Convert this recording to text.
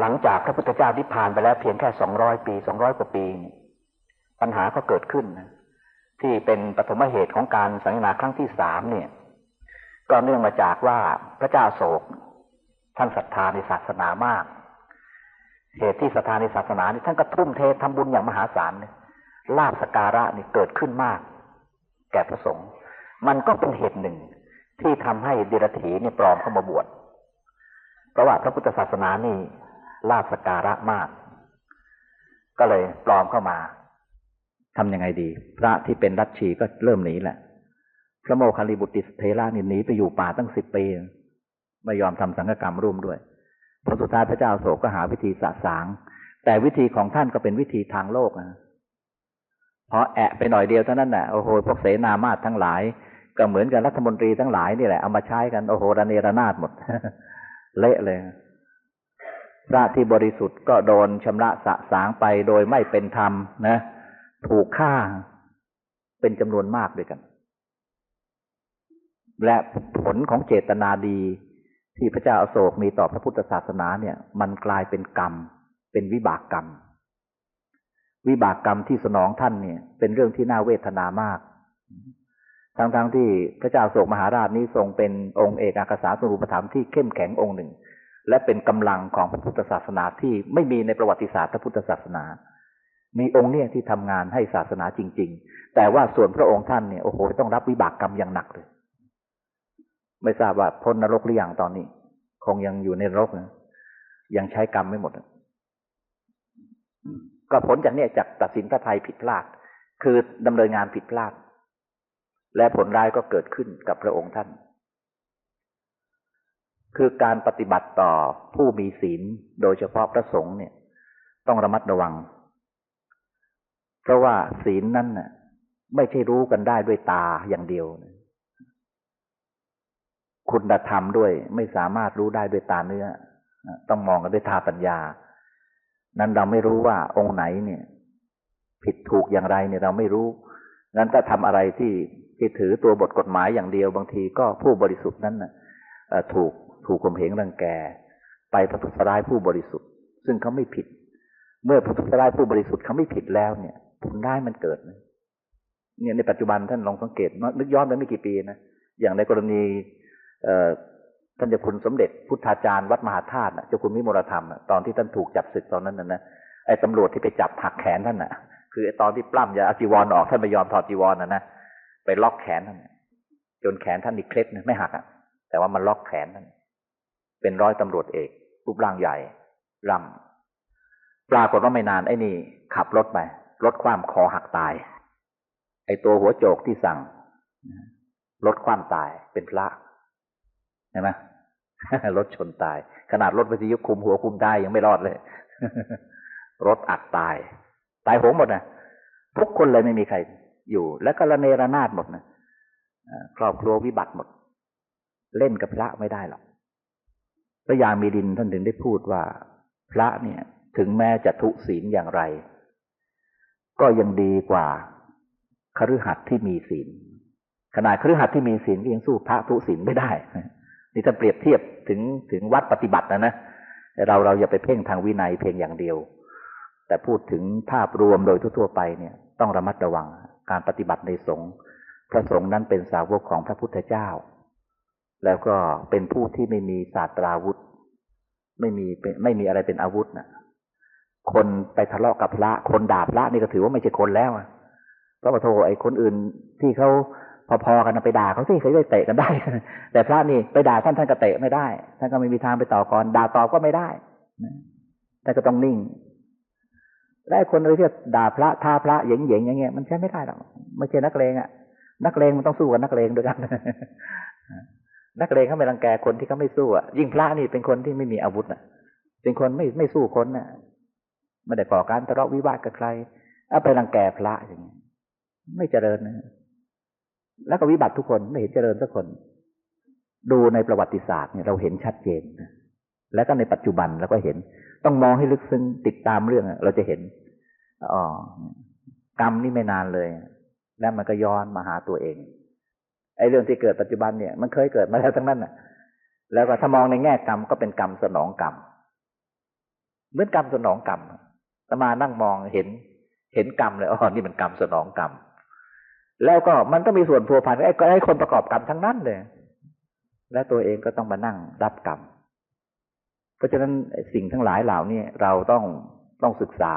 หลังจากพระพุทธเจ้านิพพานไปแล้วเพียงแค่สองร้อยปีสองร้อยกว่าปี ปัญหาก็เกิดขึ้นนะที่เป็นปฐมเหตุของการสังนาครั้งที่สามเนี่ย ก็เนื่องมาจากว่าพระเจ้าโศก ท่านศรัทธาในศาสนามาก เหตุที่ศรัทธาในศาสนานี่ท่านก็ทุ่มเททำบุญอย่างมหาศาลลาบสการะนี่เกิดขึ้นมาก แก่พระสงฆ์มันก็เป็นเหตุหนึ่งที่ทำให้เดรัจฉีเนี่ยปลอมเข้ามาบวชเพราะว่าพระพุทธศาสนานี่ ลาบสการะมาก ก็เลยปลอมเข้ามาทำยังไงดี พระที่เป็นรัชชีก็เริ่มหนีแหละ พระโมคคัลลิบุตรเทระนี่หนีไปอยู่ป่าตั้งสิบปีไม่ยอมทำสังฆกรรมร่วมด้วยผลสุดท้ายพระเจ้าโศกก็หาวิธีสะสาง แต่วิธีของท่านก็เป็นวิธีทางโลกนะพอแอะไปหน่อยเดียวเท่านั้นน่ะโอ้โหพวกเสนามาตทั้งหลาย ก็เหมือนกับรัฐมนตรีทั้งหลายนี่แหละเอามาใช้กันโอ้โหระเนระนาดหมด เละเลย พระที่บริสุทธิ์ก็โดนชำระสะสางไปโดยไม่เป็นธรรมนะ ถูกฆ่าเป็นจำนวนมากด้วยกัน และผลของเจตนาดี ที่พระเจ้าอาโศกมีต่อพระพุทธศาสนาเนี่ย มันกลายเป็นกรรม เป็นวิบากกรรม วิบากกรรมที่สนองท่านเนี่ย เป็นเรื่องที่น่าเวทนามากทั้งๆทที่พระเจ้าโศกมหาราชนี้ทรงเป็นองค์เอกอักษาสรูปธรรมที่เข้มแข็งองค์หนึ่ง และเป็นกำลังของพระพุทธศาสนาที่ไม่มีในประวัติศาสตร์พระพุทธศาสนา มีองค์เนี่ยที่ทำงานให้ศาสนาจริง ๆ แต่ว่าส่วนพระองค์ท่านเนี่ยโอ้โหต้องรับวิบากกรรมอย่างหนักเลย ไม่ทราบว่าพ้นนรกหรือยังตอนนี้ คงยังอยู่ในนรกนะยังใช้กรรมไม่หมด ก็ผลจากเนี้ยจากตัดสินพระไทยผิดพลาด คือดำเนินงานผิดพลาด และผลร้ายก็เกิดขึ้นกับพระองค์ท่าน คือการปฏิบัติต่อผู้มีศีลโดยเฉพาะพระสงฆ์เนี่ย ต้องระมัดระวัง เพราะว่าศีลนั้นน่ะ ไม่ใช่รู้กันได้ด้วยตาอย่างเดียว คุณธรรมด้วยไม่สามารถรู้ได้ด้วยตาเนื้อ ต้องมองกันด้วยตาปัญญา นั้นเราไม่รู้ว่าองค์ไหนเนี่ย ผิดถูกอย่างไรเนี่ยเราไม่รู้ นั้นถ้าทำอะไรที่ที่ถือตัวบทกฎหมายอย่างเดียวบางทีก็ผู้บริสุทธิ์นั้นนะถูก ถูกข่มเหงรังแก ไปประทุษร้ายผู้บริสุทธิ์ ซึ่งเขาไม่ผิด เมื่อประทุษร้ายผู้บริสุทธิ์เขาไม่ผิดแล้วเนี่ย ผลได้มันเกิดเนี่ยในปัจจุบันท่านลองสังเกตนึกย้อนไปไม่กี่ปีนะอย่างในกรณีท่านเจ้าคุณสมเด็จพุทธาจารย์วัดมหาธาตุเจ้าคุณมิมรธรรมตอนที่ท่านถูกจับศึกตอนนั้นนะนะไอ้ตำรวจที่ไปจับหักแขนท่านน่ะ คือไอ้ตอนที่ปล้ำจะเอาจีวรออกท่านไม่ยอมถอดจีวรนะนะไปล็อกแขนท่านจนแขนท่านนี่เคล็ดนะไม่หักอะแต่ว่ามันล็อกแขนท่าน เป็นร้อยตำรวจเอกรูปร่างใหญ่รำปรากฏว่าไม่นานไอ้นี่ ขับรถไป รถคว่ำคอหักตาย ไอ้ตัวหัวโจกที่สั่งรถคว่ำตายเป็นพระเห็นไหมรถชนตาย ขนาดรถวิทยุคุมหัวคุมได้ยังไม่รอดเลย รถอัดตาย ตายโหงหมดนะทุกคนเลยไม่มีใครอยู่ แล้วก็ระเนระนาดหมดนะครอบครัววิบัติหมด เล่นกับพระไม่ได้หรอก พระยามีดินท่านถึงได้พูดว่า พระเนี่ยถึงแม้จะทุศีลอย่างไร ก็ยังดีกว่าคฤหัสถ์ที่มีศีลขนาดคฤหัสถ์ที่มีศีลก็ยังสู้พระทุศีลไม่ได้นี่ถ้าเปรียบเทียบถึงถึงวัดปฏิบัตินะนะเราเราอย่าไปเพ่งทางวินัยเพียงอย่างเดียว แต่พูดถึงภาพรวมโดยทั่ว ๆ ไปเนี่ย ต้องระมัดระวังการปฏิบัติในสงฆ์พระสงฆ์นั้นเป็นสาวกของพระพุทธเจ้า แล้วก็เป็นผู้ที่ไม่มีศาสตราวุธ ไม่มีไม่มีอะไรเป็นอาวุธนะคนไปทะเลาะกับพระคนด่าพระนี่ก็ถือว่าไม่ใช่คนแล้วเพราะว่าโทไอ้คนอื่นที่เขาพอๆกันไปด่าเขาสิเขาจะเตะกันได้ แต่พระนี่ไปด่าท่านท่านก็เตะไม่ได้ท่านก็ไม่มีทางไปต่อกรด่าตอบก็ไม่ได้ท่านก็ต้องนิ่งและคนเลยที่ด่าพระท่าพระเหย่งเย่งอย่างเงี้ยมันใช้ไม่ได้หรอกไม่ใช่นักเลงอะนักเลงมันต้องสู้กับนักเลงด้วยกัน นักเลงเขาไม่รังแกคนที่เขาไม่สู้อะยิ่งพระนี่เป็นคนที่ไม่มีอาวุธอะ เป็นคนไม่ไม่สู้คนน่ะไม่ได้ก่อการทะเลาะวิวาทกับใครเอาไปรังแกพระอย่างเงี้ยไม่เจริญนะแล้วก็วิบัติทุกคนไม่เห็นเจริญสักคน ดูในประวัติศาสตร์เนี่ยเราเห็นชัดเจนแล้วก็ในปัจจุบันเราก็เห็น ต้องมองให้ลึกซึ้งติดตามเรื่องเราจะเห็นอ๋อกรรมนี่ไม่นานเลย แล้วมันก็ย้อนมาหาตัวเอง ไอ้เรื่องที่เกิดปัจจุบันเนี่ย มันเคยเกิดมาแล้วทั้งนั้นน่ะ แล้วก็ถ้ามองในแง่กรรมก็เป็นกรรมสนองกรรมเหมือนกรรมสนองกรรมตมานั่งมองเห็น เห็นกรรมเลยอ๋อนี่มันกรรมสนองกรรมแล้วก็มันต้องมีส่วนพัวพันไอ้ไอ้คนประกอบกรรมทั้งนั้นเลย และตัวเองก็ต้องมานั่งรับกรรม เพราะฉะนั้นสิ่งทั้งหลายเหล่านี้เราต้องต้องศึกษา